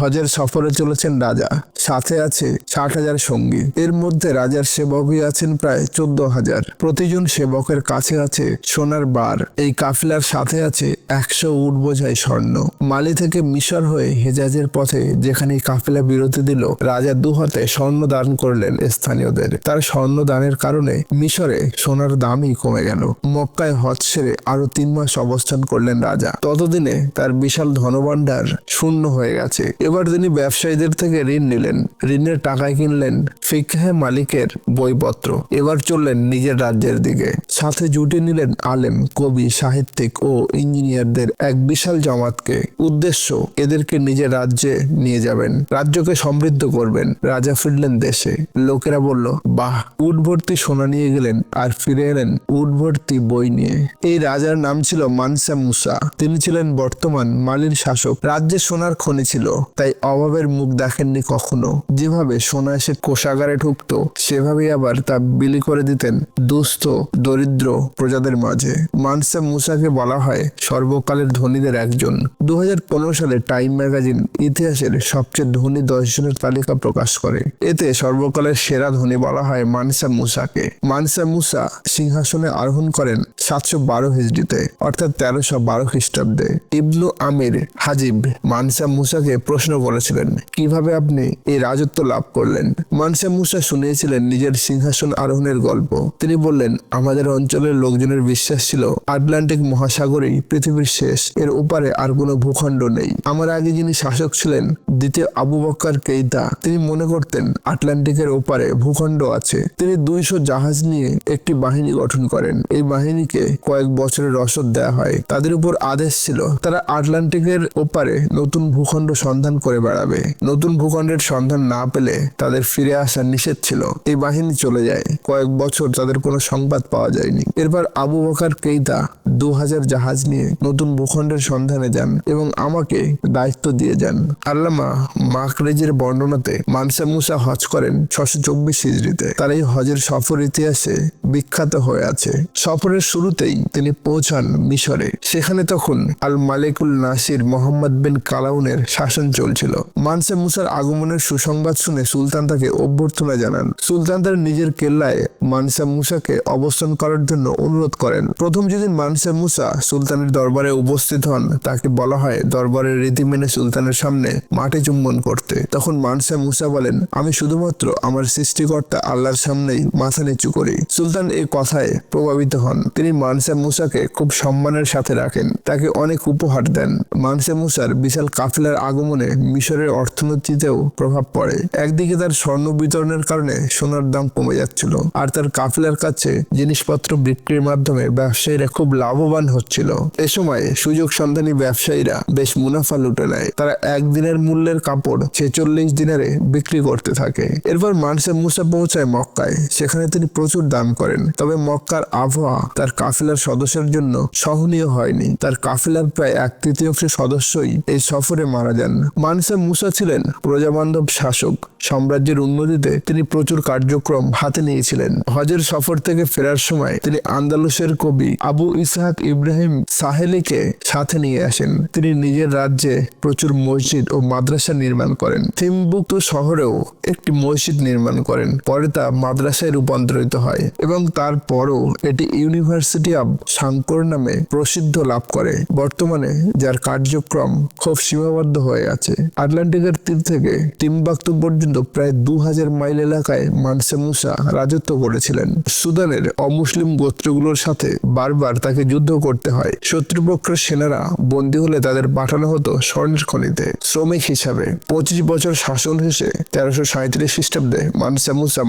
হজের সফরে চলেছেন রাজা। সাথে আছে ষাট হাজার সঙ্গী। এর মধ্যে রাজার সেবকই আছেন প্রায় চোদ্দ হাজার। প্রতিজন সেবকের কাছে আছে সোনার বার। এই কাফিলার সাথে আছে একশো উট বোঝাই স্বর্ণ। মালি থেকে মিশর হয়ে হেজাজের পথে যেখানে কাফিলা বিরতি দিল, রাজা দুহাতে স্বর্ণ দান করলেন স্থানীয়দের। তার স্বর্ণ দানের কারণে মিশরে সোনার দামই কমে গেল। মক্কায় হজ সেরে আরও তিন মাস অবস্থান করলেন রাজা। ততদিনে তার বিশাল ধনভাণ্ডার শূন্য হয়ে গেছে। এবার তিনি ব্যবসায়ীদের থেকে ঋণ নিলেন। ঋণের টাকায় কিনলেন ফিকহে মালিকের বইপত্র। এবার চললেন নিজের রাজ্যের দিকে। সাথে জুটে নিলেন আলেম, কবি, সাহিত্যিক ও ইঞ্জিনিয়ারদের এক বিশাল জামাতকে। উদ্দেশ্য, এদেরকে নিজের রাজ্যে নিয়ে যাবেন। রাজ্যকে সমৃদ্ধ করবেন। রাজা ফিরলেন দেশে। লোকেরা বলল, বাহ উট ভর্তি সোনা নিয়ে গেলেন আর ফিরে এলেন উট ভর্তি বই নিয়ে। এই রাজার নাম ছিল মানসা মুসা। তিনি ছিলেন বর্তমান মালির শাসক। রাজ্যে সোনার খনি ছিল। তাই অভাবের মুখ দেখেননি কখনো। যেভাবে সোনা এসে কোষাগারে ঢুকতো, সেভাবেই আবার তা বিলি করে দিতেন দুস্থ, দরিদ্র প্রজাদের মাঝে। মানসা মুসাকে বলা হয় সর্বকালের ধনীদের একজন। দু হাজার পনেরো সালে টাইম ম্যাগাজিন ইতিহাসের সবচেয়ে ধনী দশ জনের তালিকা প্রকাশ করে। এতে সর্বকালের সেরা ধনী বলা হয় মানসা মুসাকে। মানসা মুসা সিংহাসনে আরোহণ করেন সাতশো বারো হিজড়িতে অর্থাৎ তেরোশো বারো খ্রিস্টাব্দে, ইবনু আমির হাজিব মানসা মুসাকে প্রশ্ন করেছিলেন, কীভাবে আপনি এই রাজত্ব লাভ করলেন? মানসা মুসা শুনিয়েছিলেন নিজের সিংহাসন আরোহণের গল্প। তিনি বললেন, আমাদের অঞ্চলের লোকজনের বিশ্বাস ছিল, আটলান্টিক মহাসাগরই পৃথিবীর শেষ, এর ওপারে আর কোনো ভূখণ্ড নেই। আমার আগে যিনি শাসক ছিলেন, দ্বিতীয় আবু বক্কর কেইতা তিনি মনে করতেন, আটলান্টিকের ওপারে ভূখণ্ড আছে। তিনি দুইশো জাহাজ নিয়ে একটি বাহিনী গঠন করেন। এই বাহিনীকে কয়েক বছরের রসদ দেওয়া হয়। তাদের উপর আদেশ ছিল, তারা আটলান্টিকের ওপারে নতুন ভূখণ্ড সন্ধান করে বেড়াবে। নতুন ভূখণ্ডের সন্ধান না পেলে তাদের ফিরে আসা নিষেধ ছিল। এই বাহিনী চলে যায়। কয়েক বছর তাদের কোনো সংবাদ পাওয়া যায়নি। এরপর আবু বকার কেইতা দু হাজার জাহাজ নিয়ে নতুন ভূখণ্ডের সন্ধানে যান এবং আমাকে দায়িত্ব দিয়ে যান। আল্লামা মাকরেজের বর্ণনাতে মানসা মুসা হজ করেন ছশো চব্বিশ হিজড়িতে। তার এই হজের সফর ইতিহাসে বিখ্যাত হয়ে আছে। সফরের শুরুতেই তিনি পৌঁছান মিশরে। সেখানে তখন আল মালিকুল নাসির মোহাম্মদ বিন কালাউনের শাসন চলছিল। মানসা মুসার আগমনের সুসংবাদ শুনে সুলতান তাকে অভ্যর্থনা জানান। সুলতান তার নিজের কেল্লায় মানসা মুসাকে অবস্থান করার জন্য অনুরোধ করেন। প্রথম যেদিন মানসা মুসা সুলতানের দরবারে উপস্থিত হন, তাকে বলা হয় দরবারের রীতি মেনে সুলতানের সামনে মাটি চুম্বন করতে। তখন মানসা মুসা বলেন, আমি শুধুমাত্র আমার সৃষ্টিকর্তা আল্লাহর সামনেই মাথা নিচু করি। সুলতান এই কথায় প্রভাবিত হন। তিনি মানসা মুসাকে খুব সম্মানের সাথে রাখেন। তাকে অনেক উপহার দেন। মানসা মুসার বিশাল কাফিলার আগমনে মিশরের অর্থনীতিতেও প্রভাব পড়ে। একদিকে তার স্বর্ণ বিতরণের কারণে সোনার দাম কমে যাচ্ছিল, আর তার কাফিলার কাছে জিনিসপত্র বিক্রির মাধ্যমে ব্যবসায়ীরা খুব লাভবান হচ্ছিল। এ সময় সুযোগ সন্ধানী ব্যবসায়ীরা বেশ মুনাফা লুটে নেয়। তারা একদিনের মূল্যের কাপড় ছেচল্লিশ দিনারে বিক্রি করতে থাকে। এরপর মানসে মুসা পৌঁছায় মক্কায়। সেখানে তিনি প্রচুর দান করেন। তবে মক্কার আবহাওয়া তার কাফিলার সদস্যের জন্য সহনীয় হয়নি। তার কাফিলার প্রায় এক তৃতীয়াংশ সদস্যই এই সফরে মারা যান। মানসা মুসা ছিলেন প্রজাবান্ধব শাসক। সাম্রাজ্যের উন্নতিতে তিনি প্রচুর কার্যক্রম হাতে নিয়েছিলেন। হজের সফর থেকে ফেরার সময় তিনি আন্দালুসের কবি আবু ইসহাক ইব্রাহিম সাহেলিকে সাথে নিয়ে আসেন। তিনি নিজের রাজ্যে প্রচুর মসজিদ ও মাদ্রাসা নির্মাণ করেন। থিমবুক্ত শহরেও একটি মসজিদ নির্মাণ করেন। পরে তা মাদ্রাসায় রূপান্তরিত হয় এবং তারপরও এটি ইউনিভার্সিটি অব শাঙ্কর নামে প্রসিদ্ধ লাভ করে। বর্তমানে যার কার্যক্রম খুব সীমাবদ্ধ হয়ে আছে। আটলান্টিকের তীর থেকে তিম্বাক্তু পর্যন্ত প্রায় দু হাজার মাইল এলাকায় মানসে মুসা রাজত্ব করেছিলেন। সুদানের অমুসলিম গোত্রগুলোর সাথে বারবার তাকে যুদ্ধ করতে হয়। শত্রুপক্ষের সেনারা বন্দী হলে তাদের পাঠানো হতো স্বর্ণের খনিতে। শ্রমিক হিসাবে পঁচিশ বছর শাসন শেষে তেরোশো সাঁত্রিশ খ্রিস্টাব্দে মানসা মুসা